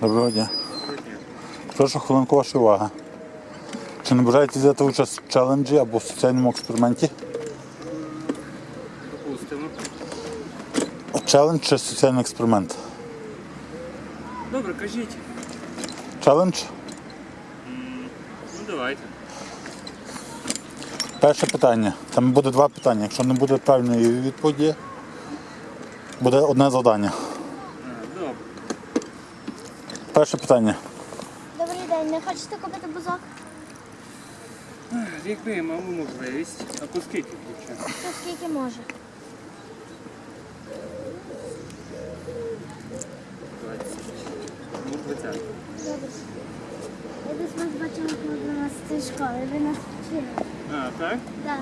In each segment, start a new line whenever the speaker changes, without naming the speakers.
Доброго дня. Прошу хвилинку вашої уваги. Чи не бажаєте взяти участь в челенджі або в соціальному експерименті?
Допустимо.
Челендж чи соціальний експеримент?
Добре, кажіть.
Челендж.
Ну давайте.
Перше питання. Там буде два питання. Якщо не буде правильної відповіді, буде одне завдання. Перше питання.
Добрий день, не хочете купити бузок?
Якби я мав можливість. А по скільки дівчата?
То скільки може?
20. Ну, 20.
Добре. Я десь вас бачила коли 12 школи. Ви нас вчили.
А, так?
Так.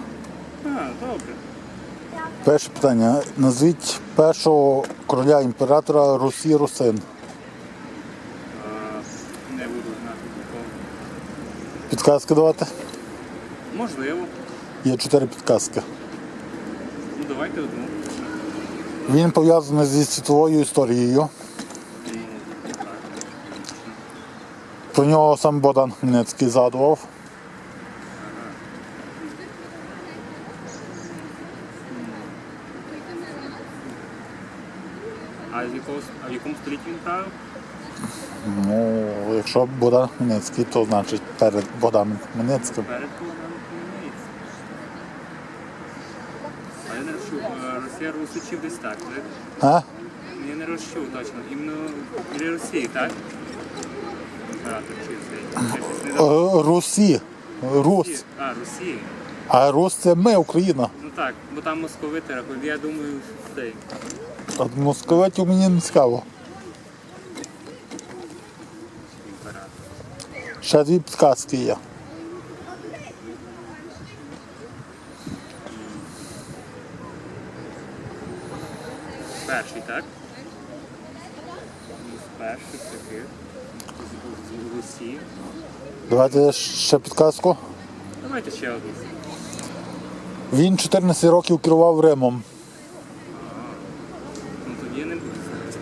А, добре.
Перше питання. Назвіть першого короля імператора Русі Русин.
А, не буду знати такого.
Підказки давати?
Можливо.
Є чотири підказки.
Ну давайте одну.
Він пов'язаний зі світовою історією. Про нього сам Богдан Хмельницький згадував.
А в якому столітті він правив?
Ну, якщо Богдан Хмельницький, то значить перед Богданом Хмельницьким.
Перед Богданом Хмельницьким. А я не розчув. Е, Росія Русичів десь так, так?
А?
Я не розчув точно. Іменно біля Росії, так? Імператор чи цей. Я не дав.
Е, Русі. Рус.
А, Росії.
А Рус це ми, Україна.
Ну так, бо там московити рахують. Я думаю, цей.
От московитів мені не цікаво.
імператор.
Ще дві підказки є.
Перший, так? З, з
Давайте ще підказку.
Давайте ще одну.
Він 14 років керував Римом.
Ну тоді я не буду знати.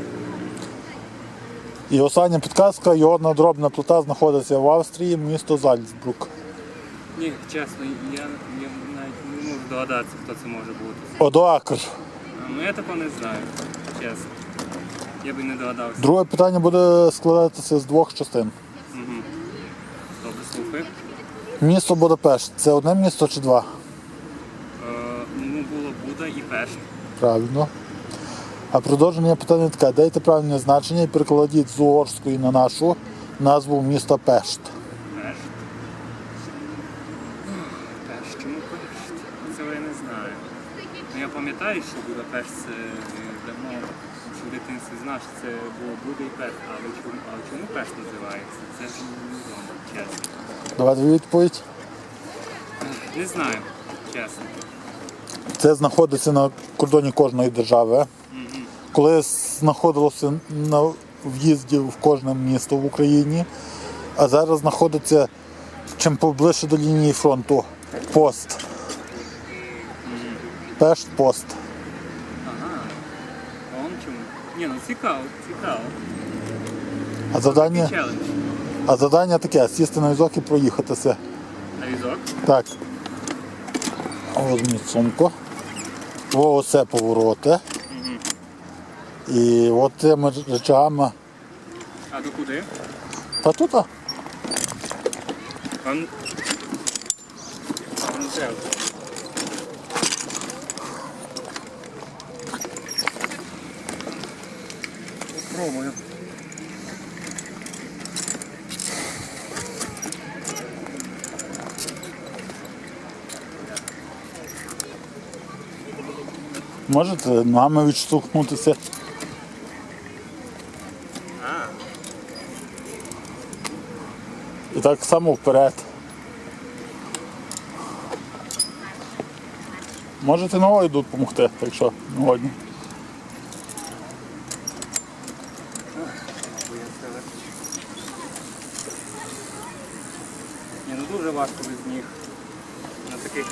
І остання підказка, його надробна плита знаходиться в Австрії, місто Зальцбрук.
Ні, чесно, я, я навіть не можу догадатися, хто це може бути.
Одоакр.
Ну я такого не знаю, чесно. Я би не догадався.
Друге питання буде складатися з двох частин.
Угу. Добре, слухай.
Місто Будапешт це одне місто чи два?
Е, ну, було Буда і Пешт.
Правильно. А продовження питання таке. Дайте правильне значення і перекладіть з угорської на нашу назву міста Пешт.
Пешт. Пешт, чому Пешт? Цього я не знаю. Ну, я пам'ятаю, що Будапешт це е, давно в дитинстві знав, що це було Буда і Пешт. Але чому, але чому Пешт називається? Це ж невідомо, чесно.
Давайте відповідь.
Не знаю, чесно.
Це знаходиться на кордоні кожної держави. Коли знаходилося на в'їзді в кожне місто в Україні, а зараз знаходиться чим поближче до лінії фронту пост. Пешт пост.
Ага. А он чому? Ні, ну цікаво, цікаво.
А завдання,
Челендж.
а завдання таке сісти на візок і проїхатися.
На візок.
Так. Візьміть сумку. О, оце повороти. И вот тема речама.
А до куди?
Та тут. А
Ан... Анзел. Пробую.
Можете нами відштовхнутися І так само вперед. Можете ногою допомогти, якщо не годні.
ні, ну дуже важко без них на таких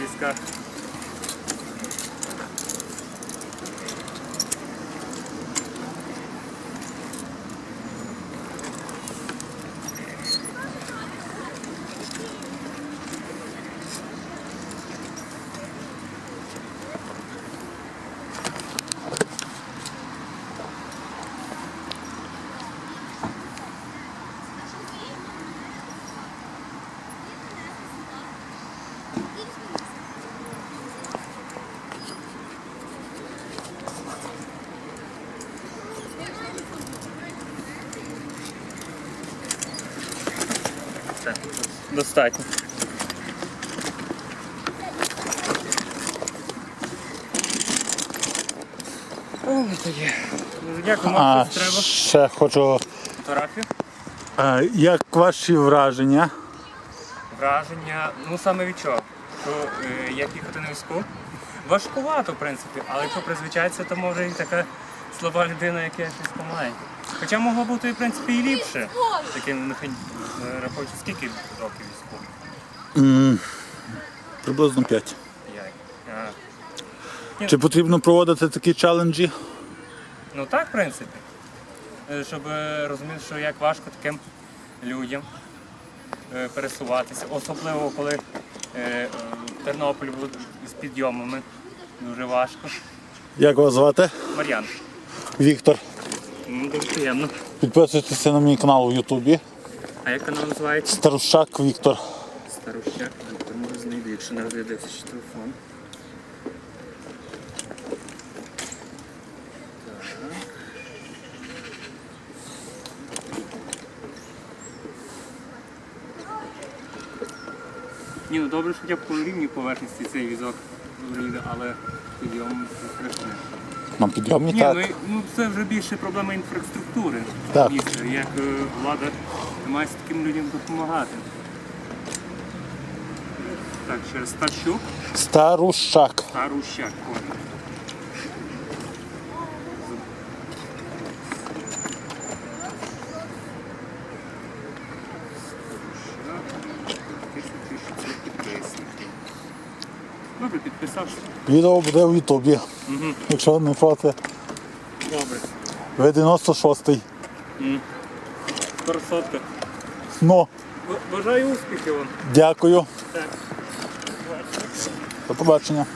візках. Достатньо. Ой, Дякую,
А
вам щось треба.
ще хочу.
Фотографію.
е, Як ваші враження?
Враження, ну саме від чого? Що е, як їхати на візку? Важкувато, в принципі, але якщо призвичається, то може і така слаба людина, як я щось помагає. Хоча могло бути, в принципі, і ліпше. Таким е, рахуючи, скільки років візку?
М, Приблизно 5.
А,
Чи потрібно проводити такі челенджі?
Ну так, в принципі. Е, Щоб е, розуміти, що як важко таким людям пересуватися, особливо коли в Тернополі було з підйомами. Дуже важко.
Як вас звати?
Мар'ян,
Віктор.
Ну, дуже приємно.
Підписуйтеся на мій канал у Ютубі.
А як канал називається?
Старущак Віктор.
Старощак Віктор, може знайду, якщо не розглядається ще телефон. Ні, ну добре, що хоча б по рівні поверхності цей візок їде, але підйом страшне.
На підйомні
Ні,
так.
ну, ну це вже більше проблема інфраструктури
Так.
ніж як е, влада має таким людям допомагати. Так, через Старщук,
Старущак.
Старущак. Ой. Добре, підписався.
Відео буде в Ютубі. Якщо не проти.
Добре.
Ви 96-й.
Скоро сотка.
Ну,
Бажаю успіхів вам.
дякую.
Так.
До побачення.